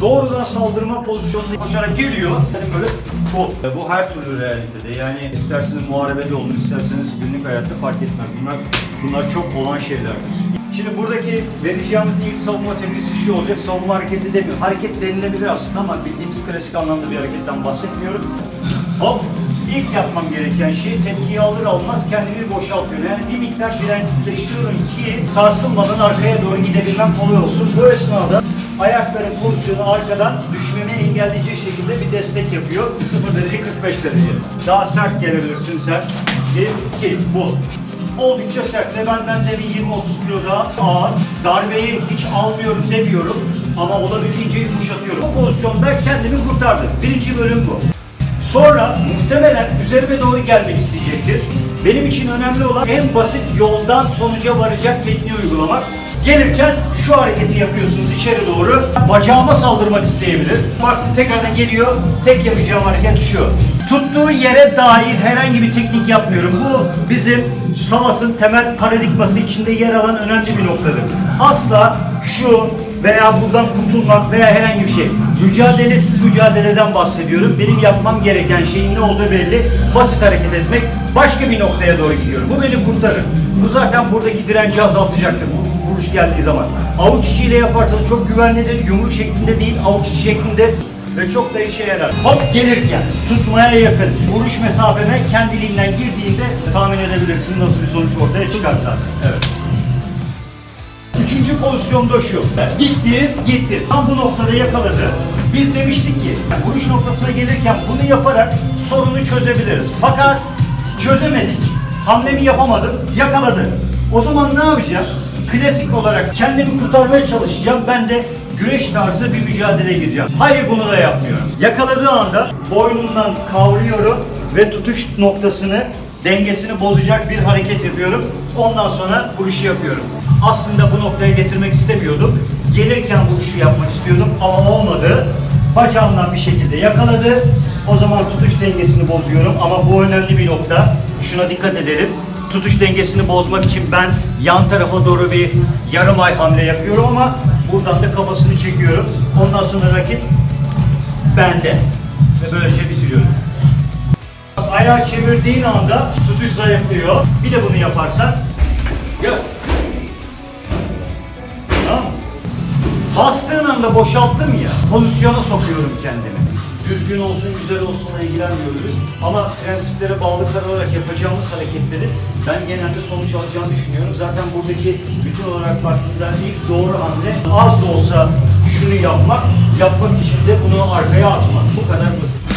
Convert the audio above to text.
Doğrudan saldırma pozisyonunda koşarak geliyor. Yani böyle bu. Bu her türlü realitede. Yani isterseniz muharebede olun, isterseniz günlük hayatta fark etmez. Bunlar, bunlar çok olan şeylerdir. Şimdi buradaki vereceğimiz ilk savunma tepkisi şu olacak. Savunma hareketi demiyor. Hareket denilebilir aslında ama bildiğimiz klasik anlamda bir hareketten bahsetmiyorum. Hop! İlk yapmam gereken şey tepkiyi alır almaz kendimi boşaltıyorum. Yani bir miktar dirençsizleştiriyorum ki sarsılmadan arkaya doğru gidebilmem kolay olsun. Bu esnada ayakların pozisyonu arkadan düşmemi engelleyecek şekilde bir destek yapıyor. 0 derece 45 derece. Daha sert gelebilirsin sen. 1, 2, bu. Oldukça sert ve benden de bir 20-30 kilo daha ağır. Darbeyi hiç almıyorum demiyorum ama olabildiğince yumuşatıyorum. Bu pozisyonda kendimi kurtardım. Birinci bölüm bu. Sonra muhtemelen üzerime doğru gelmek isteyecektir. Benim için önemli olan en basit yoldan sonuca varacak tekniği uygulamak. Gelirken şu hareketi yapıyorsunuz içeri doğru. Bacağıma saldırmak isteyebilir. Baktım tekrardan geliyor. Tek yapacağım hareket şu. Tuttuğu yere dair herhangi bir teknik yapmıyorum. Bu bizim Samas'ın temel paradigması içinde yer alan önemli bir noktadır. Asla şu veya buradan kurtulmak veya herhangi bir şey. Mücadelesiz mücadeleden bahsediyorum. Benim yapmam gereken şeyin ne olduğu belli. Basit hareket etmek. Başka bir noktaya doğru gidiyorum. Bu beni kurtarır. Bu zaten buradaki direnci azaltacaktır. Bu vuruş geldiği zaman. Avuç içiyle yaparsanız çok güvenlidir. Yumruk şeklinde değil, avuç içi şeklinde ve çok da işe yarar. Hop gelirken tutmaya yakın vuruş mesafeme kendiliğinden girdiğinde tahmin edebilirsiniz nasıl bir sonuç ortaya çıkar zaten. Evet. Üçüncü pozisyonda şu. Gitti, gitti. Tam bu noktada yakaladı. Biz demiştik ki vuruş noktasına gelirken bunu yaparak sorunu çözebiliriz. Fakat çözemedik. Hamlemi yapamadım, yakaladı. O zaman ne yapacağım? Klasik olarak kendimi kurtarmaya çalışacağım. Ben de güreş tarzı bir mücadeleye gireceğim. Hayır bunu da yapmıyorum. Yakaladığı anda boynundan kavruyorum ve tutuş noktasını dengesini bozacak bir hareket yapıyorum. Ondan sonra vuruşu yapıyorum. Aslında bu noktaya getirmek istemiyordum. Gelirken vuruşu yapmak istiyordum ama olmadı. Bacağımdan bir şekilde yakaladı. O zaman tutuş dengesini bozuyorum ama bu önemli bir nokta. Şuna dikkat edelim. Tutuş dengesini bozmak için ben yan tarafa doğru bir yarım ay hamle yapıyorum ama buradan da kafasını çekiyorum. Ondan sonra rakip bende. Ve böylece bitiriyorum. Ayağı çevirdiğin anda tutuş zayıflıyor. Bir de bunu yaparsan gör. Tamam? Bastığın anda boşalttım ya, pozisyona sokuyorum kendimi. Düzgün olsun, güzel olsunla ilgilenmiyoruz. Ama prensiplere bağlı kalarak yapacağımız hareketleri ben genelde sonuç alacağını düşünüyorum. Zaten buradaki bütün olarak baktığımda ilk doğru hamle az da olsa şunu yapmak, yapmak için de bunu arkaya atmak. Bu kadar basit.